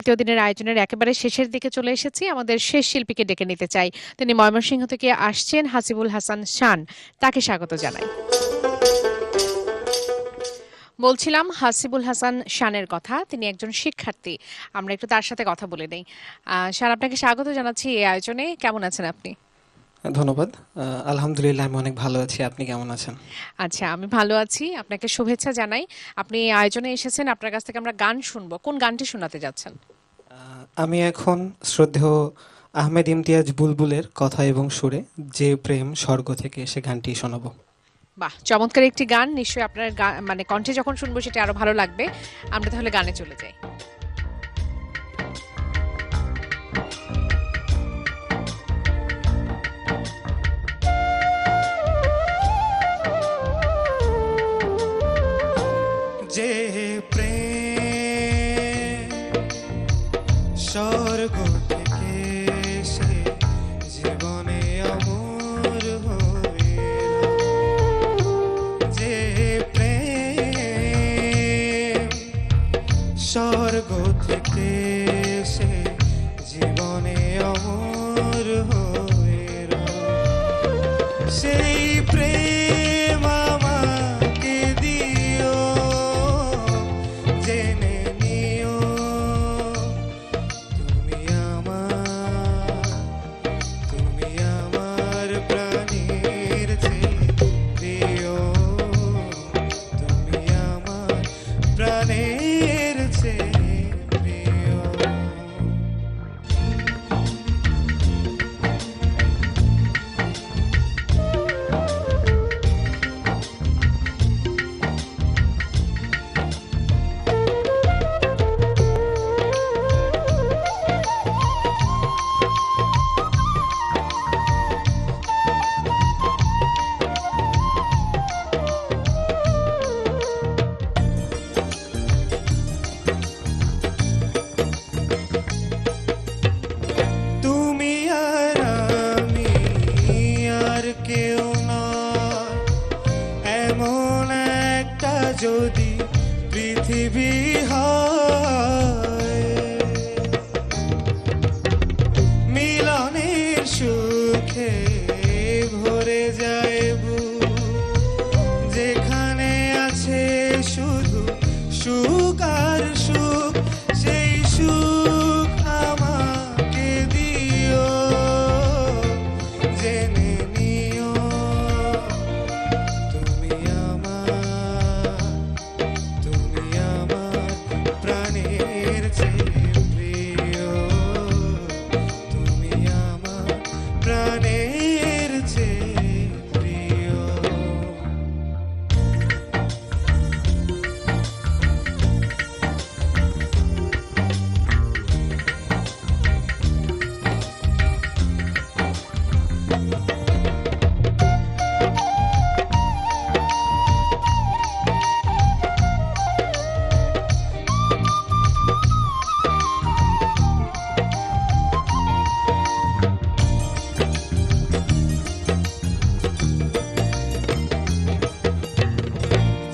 দ্বিতীয় দিনের আয়োজনের একেবারে শেষের দিকে চলে এসেছি। আমাদের শেষ শিল্পীকে ডেকে নিতে চাই। তিনি ময়মনসিংহ থেকে আসছেন হাসিবুল হাসান শান। তাকে স্বাগত জানাই। বলছিলাম হাসিবুল হাসান শানের কথা। তিনি একজন শিক্ষার্থী। আমরা একটু তার সাথে কথা বলে নেই। শান আপনাকে স্বাগত জানাচ্ছি এই আয়োজনে। কেমন আছেন আপনি? ধন্যবাদ। আলহামদুলিল্লাহ আমি অনেক ভালো আছি। আপনি কেমন আছেন? আচ্ছা আমি ভালো আছি। আপনাকে শুভেচ্ছা জানাই। আপনি আয়োজনে এসেছেন। আপনার কাছ থেকে আমরা গান শুনব। কোন গানটি শোনাতে যাচ্ছেন? আমি এখন শ্রদ্ধেয় আহমেদ ইমতিয়াজ বুলবুলের কথা এবং সুরে যে প্রেম স্বর্গ থেকে সে গানটি শোনাবো। বাহ চমৎকার একটি গান। নিশ্চয়ই আপনার মানে কণ্ঠে যখন শুনব সেটা আরও ভালো লাগবে। আমরা তাহলে গানে চলে যাই। যে প্রেম স্বর্গ থেকে সে জীবনে অমর হয়ে যে প্রেম স্বর্গ থেকে সে জীবনে অমর হয়ে সেই প্রেম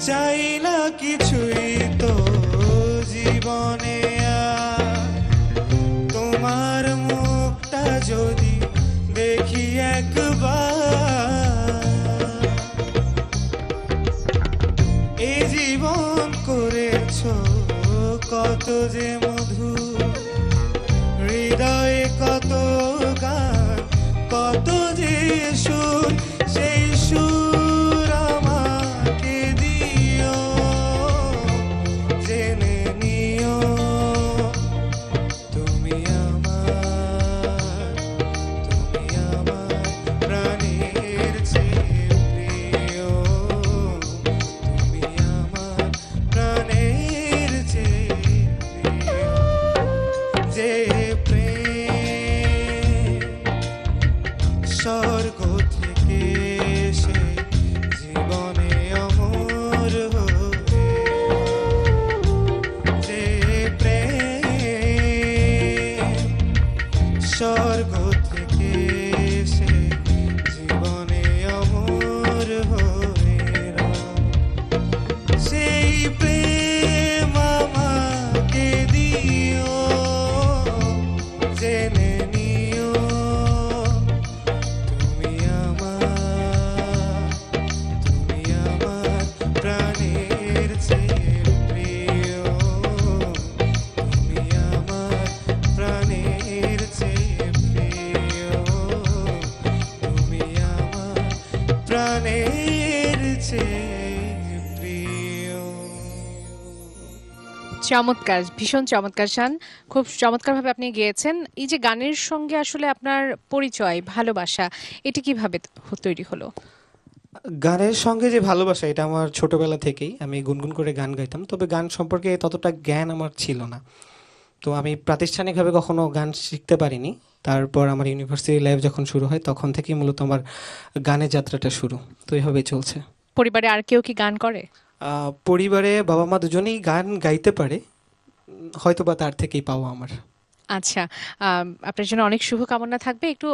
চাই না কিছুই তো তোমার মুখটা যদি এই জীবন করেছ কত যে স্বর্গ থেকে সে জীবনে অমর যে প্রেম স্বর্গ চমৎকার ভীষণ চমৎকার শান। খুব চমৎকারভাবে আপনি গেয়েছেন। এই যে গানের সঙ্গে আসলে আপনার পরিচয় ভালোবাসা এটি কীভাবে তৈরি হলো? গানের সঙ্গে যে ভালোবাসা এটা আমার ছোটবেলা থেকেই আমি গুনগুন করে গান গাইতাম। তবে গান সম্পর্কে ততটা জ্ঞান আমার ছিল না। তো আমি প্রাতিষ্ঠানিকভাবে কখনো গান শিখতে পারিনি। তারপর আমার ইউনিভার্সিটি লাইফ যখন শুরু হয় তখন থেকেই মূলত আমার গানের যাত্রাটা শুরু। তো এইভাবেই চলছে। পরিবারে আর কেউ কি গান করে? পরিবারে বাবা মা দুজনেই গান গাইতে পারে হয়তো বা তার থেকেই পাওয়া আমার। আচ্ছা আপনার জন্য অনেক শুভকামনা থাকবে। একটু